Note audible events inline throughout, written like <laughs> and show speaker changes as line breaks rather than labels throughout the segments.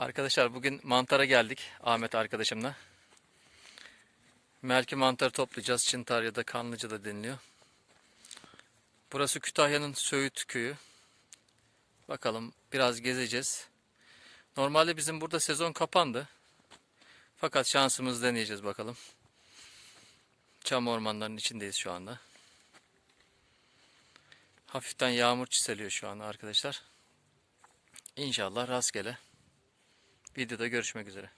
Arkadaşlar bugün mantara geldik Ahmet arkadaşımla. Melki mantarı toplayacağız. Çıntar ya da Kanlıca da deniliyor. Burası Kütahya'nın Söğüt köyü. Bakalım biraz gezeceğiz. Normalde bizim burada sezon kapandı. Fakat şansımız deneyeceğiz bakalım. Çam ormanlarının içindeyiz şu anda. Hafiften yağmur çiseliyor şu anda arkadaşlar. İnşallah rastgele. Videoda görüşmek üzere.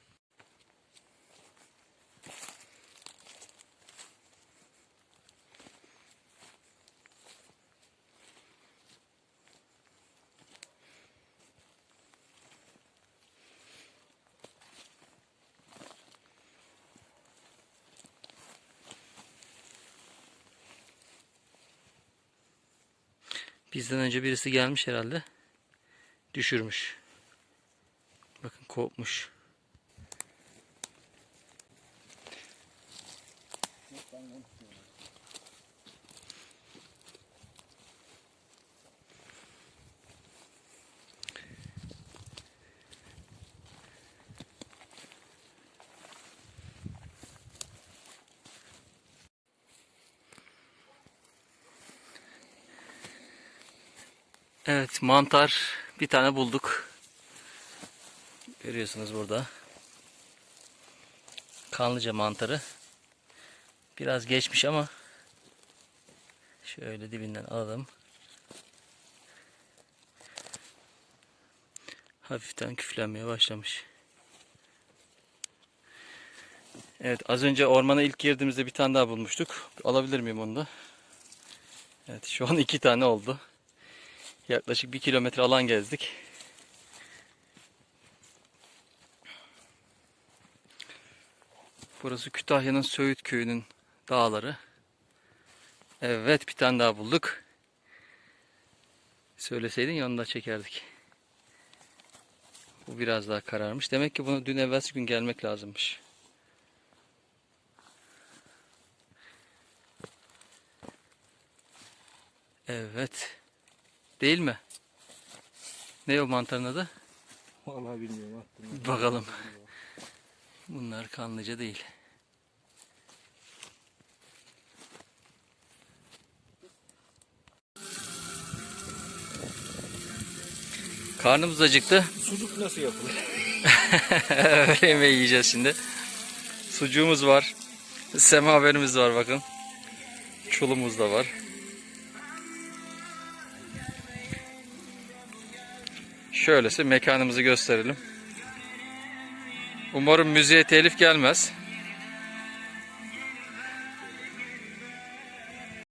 Bizden önce birisi gelmiş herhalde. Düşürmüş. Bakın kopmuş. Evet mantar bir tane bulduk. Görüyorsunuz burada. Kanlıca mantarı. Biraz geçmiş ama şöyle dibinden alalım. Hafiften küflenmeye başlamış. Evet az önce ormana ilk girdiğimizde bir tane daha bulmuştuk. Alabilir miyim onu da? Evet şu an iki tane oldu. Yaklaşık bir kilometre alan gezdik. Burası Kütahya'nın Söğüt köyünün dağları. Evet bir tane daha bulduk. Söyleseydin yanında çekerdik. Bu biraz daha kararmış. Demek ki bunu dün evvelsi gün gelmek lazımmış. Evet. Değil mi? Ne o mantarın adı?
Vallahi bilmiyorum
bakalım. Bunlar kanlıca değil. Karnımız acıktı.
Sucuk nasıl yapılır? <laughs>
Öğle yemeği yiyeceğiz şimdi. Sucuğumuz var. Semaverimiz var bakın. Çulumuz da var. Şöylesi mekanımızı gösterelim. Umarım müziğe telif gelmez.